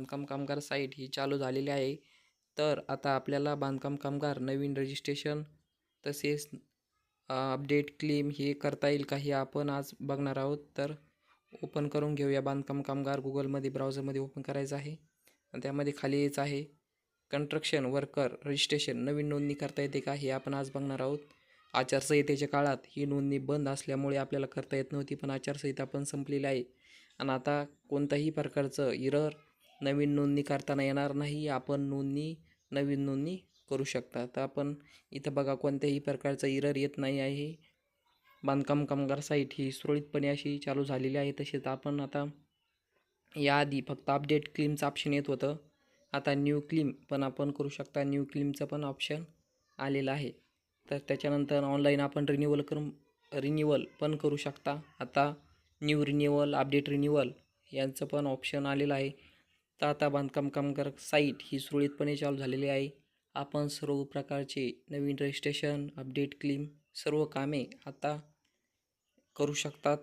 बांधकाम कामगार साईट ही चालू झालेली आहे. तर आता आपल्याला बांधकाम कामगार नवीन रजिस्ट्रेशन तसेच अपडेट क्लेम हे करता येईल का हे आपण आज बघणार आहोत. तर ओपन करून घेऊया बांधकाम कामगार गुगलमध्ये ब्राउझरमध्ये ओपन करायचं आहे. आणि त्यामध्ये खाली यायचं आहे कन्स्ट्रक्शन वर्कर रजिस्ट्रेशन नवीन नोंदणी करता येते का हे आपण आज बघणार आहोत. आचारसंहितेच्या काळात ही नोंदणी बंद असल्यामुळे आपल्याला करता येत नव्हती पण आचारसंहिता पण संपलेली आहे. आणि आता कोणत्याही प्रकारचं इरर नवीन नोंदणी करताना येणार नाही आपण नोंदणी नवीन नोंदणी करू शकता. तर आपण इथं बघा कोणत्याही प्रकारचं इरर येत नाही आहे. बांधकाम कामगार साईट ही सुरळीतपणे अशी चालू झालेली आहे. तसेच आपण आता याआधी फक्त अपडेट क्लीमचं ऑप्शन येत होतं. आता न्यू क्लीम पण आपण करू शकता. न्यू क्लीमचं पण ऑप्शन आलेलं आहे. तर त्याच्यानंतर ऑनलाईन आपण रिन्युअल करून रिन्युअल पण करू शकता. आता न्यू रिन्युअल अपडेट रिन्युअल यांचं पण ऑप्शन आलेलं आहे. तर आता बांधकाम कामगार साईट ही सुरळीतपणे चालू झालेली आहे. आपण सर्व प्रकारचे नवीन रजिस्ट्रेशन अपडेट क्लीम सर्व कामे आता करू शकतात.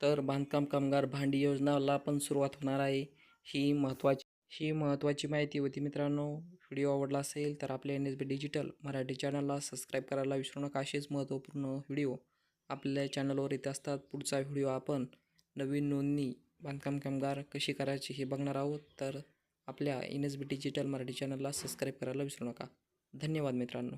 तर बांधकाम कामगार भांडी योजनाला पण सुरुवात होणार आहे. ही महत्त्वाची ही महत्त्वाची माहिती होती मित्रांनो. व्हिडिओ आवडला असेल तर आपल्या N S B digital Marathi चॅनलला सबस्क्राईब करायला विसरू नका. असेच महत्त्वपूर्ण व्हिडिओ आपल्या चॅनलवर येत असतात. पुढचा व्हिडिओ आपण नवीन नोंदणी बांधकाम कामगार कशी करायची हे बघणार आहोत. तर आपल्या N S B digital Marathi चॅनलला सबस्क्राईब करायला विसरू नका. धन्यवाद मित्रांनो.